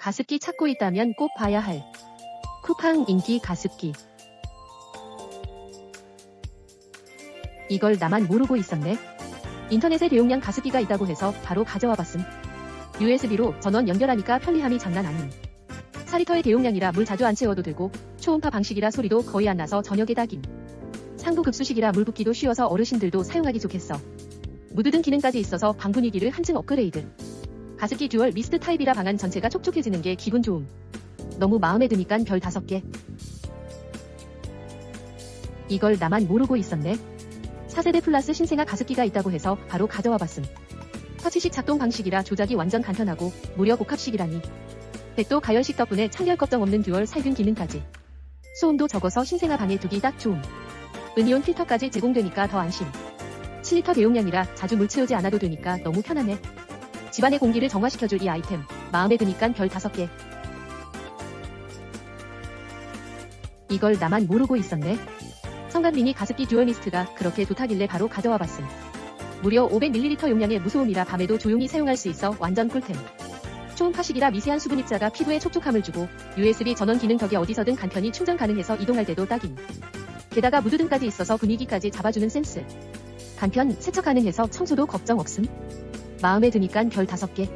가습기 찾고 있다면 꼭 봐야 할 쿠팡 인기 가습기. 이걸 나만 모르고 있었네. 인터넷에 대용량 가습기가 있다고 해서 바로 가져와 봤음. USB로 전원 연결하니까 편리함이 장난 아님. 4리터의 대용량이라 물 자주 안 채워도 되고 초음파 방식이라 소리도 거의 안 나서 저녁에 딱임. 상부 급수식이라 물 붓기도 쉬워서 어르신들도 사용하기 좋겠어. 무드 등 기능까지 있어서 방 분위기를 한층 업그레이드. 가습기 듀얼 미스트 타입이라 방안 전체가 촉촉해지는 게 기분 좋음. 너무 마음에 드니깐 별 5개. 이걸 나만 모르고 있었네. 4세대 플러스 신생아 가습기가 있다고 해서 바로 가져와 봤음. 터치식 작동 방식이라 조작이 완전 간편하고 무려 복합식이라니. 100도 가열식 덕분에 창열 걱정 없는 듀얼 살균 기능까지. 소음도 적어서 신생아 방에 두기 딱 좋음. 은이온 필터까지 제공되니까 더 안심. 7리터 대용량이라 자주 물 채우지 않아도 되니까 너무 편하네. 집안의 공기를 정화시켜줄 이 아이템. 마음에 드니깐 별 5개. 이걸 나만 모르고 있었네. 성간 미니 가습기 듀얼 미스트가 그렇게 좋다길래 바로 가져와 봤음. 무려 500ml 용량의 무소음이라 밤에도 조용히 사용할 수 있어 완전 꿀템. 초음 파식이라 미세한 수분 입자가 피부에 촉촉함을 주고 USB 전원 기능 덕에 어디서든 간편히 충전 가능해서 이동할 때도 딱임. 게다가 무드 등까지 있어서 분위기까지 잡아주는 센스. 간편 세척 가능해서 청소도 걱정 없음. 마음에 드니깐 별 5개.